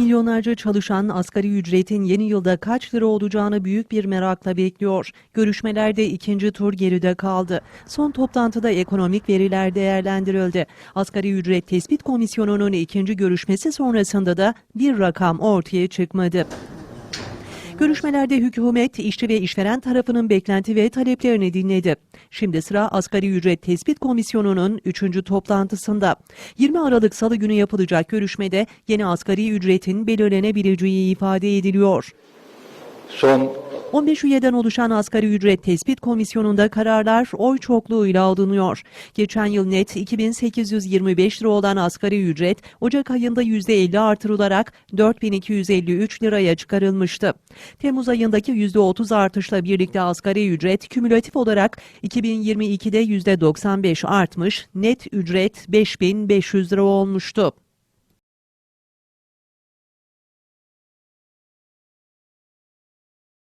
Milyonlarca çalışan asgari ücretin yeni yılda kaç lira olacağını büyük bir merakla bekliyor. Görüşmelerde ikinci tur geride kaldı. Son toplantıda ekonomik veriler değerlendirildi. Asgari ücret tespit komisyonunun ikinci görüşmesi sonrasında da bir rakam ortaya çıkmadı. Görüşmelerde hükümet, işçi ve işveren tarafının beklenti ve taleplerini dinledi. Şimdi sıra Asgari Ücret Tespit Komisyonu'nun 3. toplantısında. 20 Aralık Salı günü yapılacak görüşmede yeni asgari ücretin belirlenebileceği ifade ediliyor. Son 15 üyeden oluşan Asgari Ücret Tespit Komisyonu'nda kararlar oy çokluğuyla alınıyor. Geçen yıl net 2825 lira olan asgari ücret Ocak ayında %50 artırılarak 4253 liraya çıkarılmıştı. Temmuz ayındaki %30 artışla birlikte asgari ücret kümülatif olarak 2022'de %95 artmış, net ücret 5500 lira olmuştu.